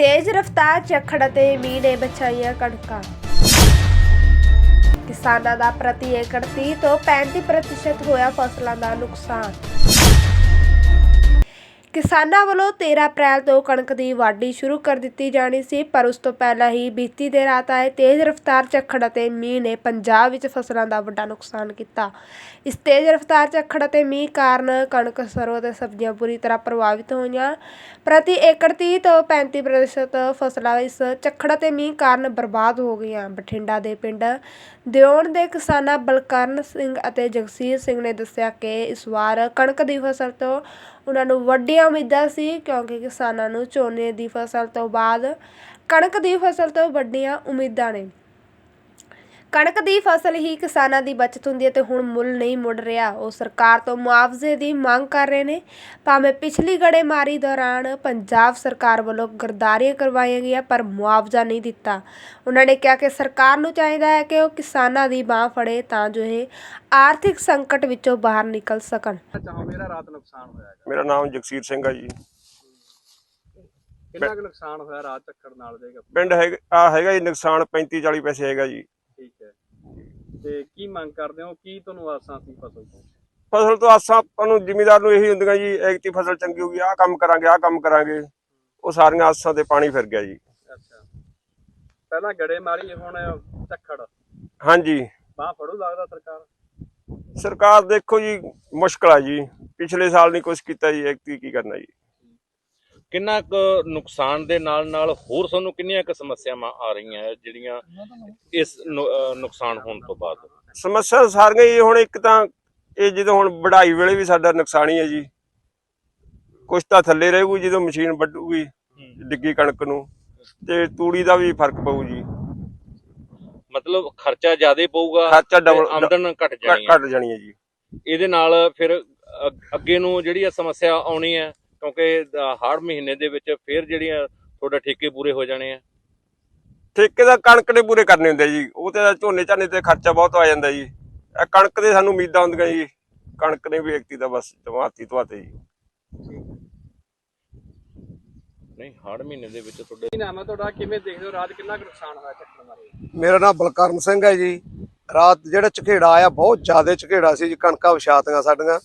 ਤੇਜ਼ ਰਫ਼ਤਾਰ ਝੱਖੜ ਅਤੇ ਮੀਂਹ ਨੇ ਬਚਾਈਆਂ ਕਣਕਾਂ। ਕਿਸਾਨਾਂ ਦਾ ਪ੍ਰਤੀ ਏਕੜ 30 ਤੋਂ 35% ਹੋਇਆ ਫਸਲਾਂ ਦਾ ਨੁਕਸਾਨ। ਕਿਸਾਨਾਂ ਵੱਲੋਂ 13 ਅਪ੍ਰੈਲ ਤੋਂ ਕਣਕ ਦੀ ਵਾਢੀ ਸ਼ੁਰੂ ਕਰ ਦਿੱਤੀ ਜਾਣੀ ਸੀ, ਪਰ ਉਸ ਤੋਂ ਪਹਿਲਾਂ ਹੀ ਬੀਤੀ ਦੇਰ ਰਾਤ ਆਏ ਤੇਜ਼ ਰਫ਼ਤਾਰ ਝੱਖੜ ਅਤੇ ਮੀਂਹ ਨੇ ਪੰਜਾਬ ਵਿੱਚ ਫਸਲਾਂ ਦਾ ਵੱਡਾ ਨੁਕਸਾਨ ਕੀਤਾ। ਇਸ ਤੇਜ਼ ਰਫ਼ਤਾਰ ਝੱਖੜ ਅਤੇ ਮੀਂਹ ਕਾਰਨ ਕਣਕ, ਸਰੋਂ ਅਤੇ ਸਬਜ਼ੀਆਂ ਬੁਰੀ ਤਰ੍ਹਾਂ ਪ੍ਰਭਾਵਿਤ ਹੋਈਆਂ। ਪ੍ਰਤੀ ਏਕੜ 30 ਤੋਂ 35% ਫਸਲਾਂ ਇਸ ਝੱਖੜ ਅਤੇ ਮੀਂਹ ਕਾਰਨ ਬਰਬਾਦ ਹੋ ਗਈਆਂ। ਬਠਿੰਡਾ ਦੇ ਪਿੰਡ ਦਿਓਣ ਦੇ ਕਿਸਾਨਾਂ ਬਲਕਰਨ ਸਿੰਘ ਅਤੇ ਜਗਸੀਰ ਸਿੰਘ ਨੇ ਦੱਸਿਆ ਕਿ ਇਸ ਵਾਰ ਕਣਕ ਦੀ ਫਸਲ ਤੋਂ ਉਹਨਾਂ ਨੂੰ ਵੱਡੀਆਂ ਉਮੀਦਾਂ ਸੀ, ਕਿਉਂਕਿ ਕਿਸਾਨਾਂ ਨੂੰ ਝੋਨੇ ਦੀ ਫਸਲ ਤੋਂ ਬਾਅਦ ਕਣਕ ਦੀ ਫਸਲ ਤੋਂ ਵੱਡੀਆਂ ਉਮੀਦਾਂ ਨੇ। ਕਣਕ ਦੀ ਫਸਲ ਹੀ ਕਿਸਾਨਾਂ ਦੀ ਬਚਤ ਹੁੰਦੀ ਹੈ ਤੇ ਹੁਣ ਮੁੱਲ ਨਹੀਂ ਮੁੜ ਰਿਹਾ। ਉਹ ਸਰਕਾਰ ਤੋਂ ਮੁਆਵਜ਼ੇ ਦੀ ਮੰਗ ਕਰ ਰਹੇ ਨੇ। ਭਾਵੇਂ ਪਿਛਲੀ ਗੜੇਮਾਰੀ ਦੌਰਾਨ ਪੰਜਾਬ ਸਰਕਾਰ ਵੱਲੋਂ ਗਰਦਾਰੀਆਂ ਕਰਵਾਈਆਂ ਗਈਆਂ ਪਰ ਮੁਆਵਜ਼ਾ ਨਹੀਂ ਦਿੱਤਾ। ਉਹਨਾਂ ਨੇ ਕਿਹਾ ਕਿ ਸਰਕਾਰ ਨੂੰ ਚਾਹੀਦਾ ਹੈ ਕਿ ਉਹ ਕਿਸਾਨਾਂ ਦੀ ਬਾਹ ਫੜੇ ਤਾਂ ਜੋ ਇਹ ਆਰਥਿਕ ਸੰਕਟ ਵਿੱਚੋਂ ਬਾਹਰ ਨਿਕਲ ਸਕਣ। ਚਾਹੋ ਮੇਰਾ ਰਾਤ ਨੁਕਸਾਨ ਹੋਇਆ ਹੈਗਾ। ਮੇਰਾ ਨਾਮ ਜਗਸੀਰ ਸਿੰਘ ਆ ਜੀ। ਕਿੰਨਾ ਕੁ ਨੁਕਸਾਨ ਹੋਇਆ ਰਾਤ ਝੱਖੜ ਨਾਲ ਦੇਗਾ ਪਿੰਡ ਹੈਗਾ ਆ ਹੈਗਾ ਜੀ ਨੁਕਸਾਨ 35 40 ਪੈਸੇ ਹੈਗਾ ਜੀ। ਤੇ ਕੀ ਮੰਗ ਕਰਦੇ ਹੋ? ਕੀ ਤੁਹਾਨੂੰ ਆਸਾਂ ਸੀ ਫਸਲ ਤੋਂ? ਫਸਲ ਤੋਂ ਆਸਾਂ ਆਪਾਂ ਨੂੰ ਜ਼ਿਮੀਦਾਰ ਨੂੰ ਇਹੀ ਹੁੰਦੀਆਂ ਜੀ ਐਗਤੀ ਫਸਲ ਚੰਗੀ ਹੋਊਗੀ ਆਹ ਕੰਮ ਕਰਾਂਗੇ ਆਹ ਕੰਮ ਕਰਾਂਗੇ। ਉਹ ਸਾਰੀਆਂ ਆਸਾਂ ਤੇ ਪਾਣੀ ਫਿਰ ਗਿਆ ਜੀ। ਅੱਛਾ। ਪਹਿਲਾਂ ਗੜੇ ਮਾਰੀ ਹੁਣ ਝੱਖੜ। ਹਾਂਜੀ। ਬਾਹ ਫੜੂ ਲੱਗਦਾ ਸਰਕਾਰ? ਸਰਕਾਰ ਦੇਖੋ ਜੀ ਮੁਸ਼ਕਲ ਆ ਜੀ। ਪਿਛਲੇ ਸਾਲ ਨਹੀਂ ਕੁਝ ਕੀਤਾ ਜੀ ਐਗਤੀ ਕੀ ਕਰਨਾ ਜੀ। ਕਿੰਨਾ ਕੁ ਨੁਕਸਾਨ ਦੇ ਨਾਲ ਨਾਲ ਹੋਰ ਸਾਨੂੰ ਕਿੰਨੀਆਂ ਕੁ ਸਮੱਸਿਆਵਾਂ ਆ ਰਹੀਆਂ ਜਿਹੜੀਆਂ ਇਸ ਨੁਕਸਾਨ ਹੋਣ ਤੋਂ ਬਾਅਦ? ਸਮੱਸਿਆ ਸਾਰੀਆਂ ਹੀ ਹੁਣ ਇੱਕ ਤਾਂ ਇਹ ਜਦੋਂ ਹੁਣ ਵਢਾਈ ਵੇਲੇ ਵੀ ਸਾਡਾ ਨੁਕਸਾਨ ਹੀ ਹੈ ਜੀ। ਕੁਛ ਤਾਂ ਥੱਲੇ ਰਹੇਗੀ ਜਦੋਂ ਮਸ਼ੀਨ ਵੱਢੂਗੀ ਡਿੱਗੀ ਕਣਕ ਨੂੰ ਤੇ ਤੂੜੀ ਦਾ ਵੀ ਫ਼ਰਕ ਪਊ ਜੀ। ਮਤਲਬ ਖਰਚਾ ਜ਼ਿਆਦਾ ਪਊਗਾ ਖਰਚਾ double- ਆਮਦਨ ਘਟ ਜਾਣੀ ਹੈ। ਘਟ ਜਾਣੀ ਹੈ ਜੀ। ਇਹਦੇ ਨਾਲ ਫਿਰ ਅੱਗੇ ਨੂੰ ਜਿਹੜੀ ਸਮੱਸਿਆ ਆਉਣੀ ਹੈ ਕਿਉਂਕਿ ਹਾੜ ਮਹੀਨੇ ਦੇ ਵਿੱਚ ਫਿਰ ਜਿਹੜੀਆਂ ਤੁਹਾਡੇ ਠੇਕੇ ਪੂਰੇ ਹੋ ਜਾਣੇ ਆ। ਠੇਕੇ ਦਾ ਕਣਕ ਦੇ ਪੂਰੇ ਕਰਨੇ ਹੁੰਦੇ ਜੀ। ਉਹ ਤੇ ਝੋਨੇ ਝਾਨੇ ਤੇ ਖਰਚਾ ਬਹੁਤ ਆ ਜਾਂਦਾ ਜੀ। ਇਹ ਕਣਕ ਦੇ ਸਾਨੂੰ ਉਮੀਦਾਂ ਹੁੰਦੀਆਂ ਜੀ। ਕਣਕ ਨੇ ਵੀ ਇਕਤੀ ਦਾ ਬਸ ਜਮਾਤੀ ਤਵਾਤੇ ਜੀ। ਨਹੀਂ ਹਾੜ ਮਹੀਨੇ ਦੇ ਵਿੱਚ ਤੁਹਾਡੇ ਕੀ ਨਾਮ ਹੈ ਤੁਹਾਡਾ? ਕਿਵੇਂ ਦੇਖਦੇ ਹੋ? ਰਾਤ ਕਿੰਨਾ ਕੁ ਨੁਕਸਾਨ ਹੋਇਆ ਝੱਖੜ ਮਾਰੇ ਮੇਰਾ ਨਾਮ ਬਲਕਰਨ ਸਿੰਘ ਹੈ ਜੀ। ਰਾਤ ਜਿਹੜਾ ਝਕੇੜਾ ਆਇਆ ਬਹੁਤ ਜ਼ਿਆਦਾ ਝਕੇੜਾ ਸੀ ਜੀ। ਕਣਕਾਂ ਵਿਛਾਤੀਆਂ ਸਾਡੀਆਂ।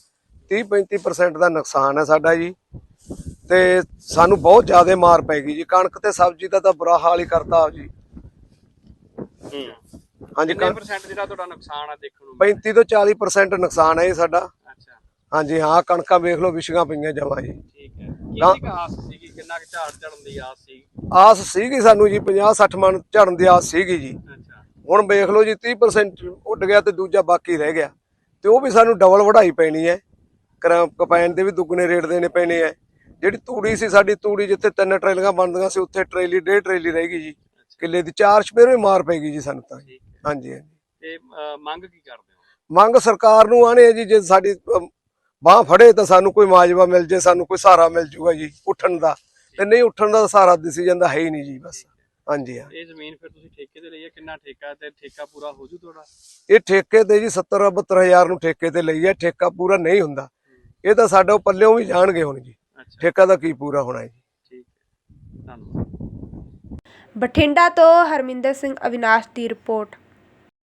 30-35% ਦਾ ਨੁਕਸਾਨ ਹੈ ਸਾਡਾ ਜੀ। ਤੇ ਸਾਨੂੰ ਬਹੁਤ ਜ਼ਿਆਦਾ ਮਾਰ ਪੈ ਗਈ ਜੀ। ਕਣਕ ਤੇ ਸਬਜ਼ੀ ਦਾ ਤਾਂ ਬੁਰਾ ਹਾਲ ਹੀ ਕਰਤਾ ਜੀ। ਹੂੰ। ਹਾਂਜੀ ਕਿੰਨੇ ਪਰਸੈਂਟ ਜਿਹੜਾ ਤੁਹਾਡਾ ਨੁਕਸਾਨ ਆ ਦੇਖਣ ਨੂੰ? 35 ਤੋਂ 40% ਨੁਕਸਾਨ ਹੈ ਜੀ ਸਾਡਾ। ਅੱਛਾ। ਹਾਂਜੀ ਹਾਂ ਕਣਕਾਂ ਵੇਖ ਲਓ ਵਿਛੀਆਂ ਪਈਆਂ ਜਮਾਂ ਜੀ। ਠੀਕ ਹੈ। ਕੀ ਨਾ- ਕੀ ਆਸ ਸੀਗੀ? ਕਿੰਨਾ ਕੁ ਝਾੜ ਝੜਨ ਦੀ ਆਸ ਸੀ ਆਸ ਸੀਗੀ ਸਾਨੂੰ ਜੀ 50-60 ਮਣ ਝੜਨ ਦੀ ਆਸ ਸੀਗੀ ਜੀ। ਅੱਛਾ। ਹੁਣ ਵੇਖ ਲਓ ਜੀ 30% ਉੱਡ ਗਿਆ ਤੇ ਦੂਜਾ ਬਾਕੀ ਰਹਿ ਗਿਆ। ਤੇ ਉਹ ਵੀ ਸਾਨੂੰ ਡਬਲ ਵਢਾਈ ਪੈਣੀ ਹੈ। ਕਰਾਂ ਕਪੈਨ ਦੇ ਵੀ ਦੁੱਗਣੇ ਰੇਟ ਦੇਣੇ ਪੈਣੇ ਹੈ। ਜਿਹੜੀ ਤੂੜੀ ਸੀ ਸਾਡੀ ਤੂੜੀ ਜਿੱਥੇ ਤਿੰਨ ਟਰੇਲੀਆਂ ਬਣਦੀਆਂ ਸੀ ਉੱਥੇ ਟਰੇਲੀ ਡੇਢ ਟਰੇਲੀ ਰਹਿ ਗਈ ਜੀ। ਕਿੱਲੇ ਦੀ ਚਾਰ ਸਪੇਰੇ ਮਾਰ ਪੈ ਗਈ ਜੀ ਸਾਨੂੰ ਤਾਂ। ਹਾਂਜੀ ਹਾਂਜੀ। ਤੇ ਮੰਗ ਕੀ ਕਰਦੇ ਹੋ? ਮੰਗ ਸਰਕਾਰ ਨੂੰ ਆਣੇ ਜੀ ਜੇ ਸਾਡੀ ਬਾਹ ਫੜੇ ਤਾਂ ਸਾਨੂੰ ਕੋਈ ਮਾਜਵਾ ਮਿਲ ਜੇ ਸਾਨੂੰ ਕੋਈ ਸਹਾਰਾ ਮਿਲ ਜੂਗਾ ਜੀ ਉੱਠਣ ਦਾ। ਤੇ ਨਹੀਂ ਉੱਠਣ ਦਾ ਸਹਾਰਾ ਦਿਸੀ ਜਾਂਦਾ ਹੈ ਹੀ ਨਹੀਂ ਜੀ ਬਸ। ਹਾਂਜੀ ਹਾਂ। ਇਹ ਜ਼ਮੀਨ ਫਿਰ ਤੁਸੀਂ ਠੇਕੇ ਤੇ ਲਈ ਹੈ ਕਿੰਨਾ ਠੇਕਾ ਤੇ ਠੇਕਾ ਪੂਰਾ ਹੋ ਜੂ ਤੁਹਾਡਾ? ਇਹ ਠੇਕੇ ਤੇ ਜੀ 70 72000 ਨੂੰ ਠੇਕੇ ਤੇ ਲਈ ਹੈ ਠੇਕਾ ਪੂਰਾ ਨਹੀਂ ਹੁੰਦਾ। ਇਹ ਤਾਂ ਸਾਡਾ ਪੱਲਿਓਂ ਵੀ ਜਾਣਗੇ ਹੁਣ ਜੀ। ਠੇਕਾ ਦਾ ਕੀ ਪੂਰਾ ਹੋਣਾ ਹੈ ਜੀ। ਠੀਕ ਹੈ। ਧੰਨਵਾਦ। ਬਠਿੰਡਾ ਤੋਂ ਹਰਮਿੰਦਰ ਸਿੰਘ ਅਵਿਨਾਸ਼ ਦੀ ਰਿਪੋਰਟ।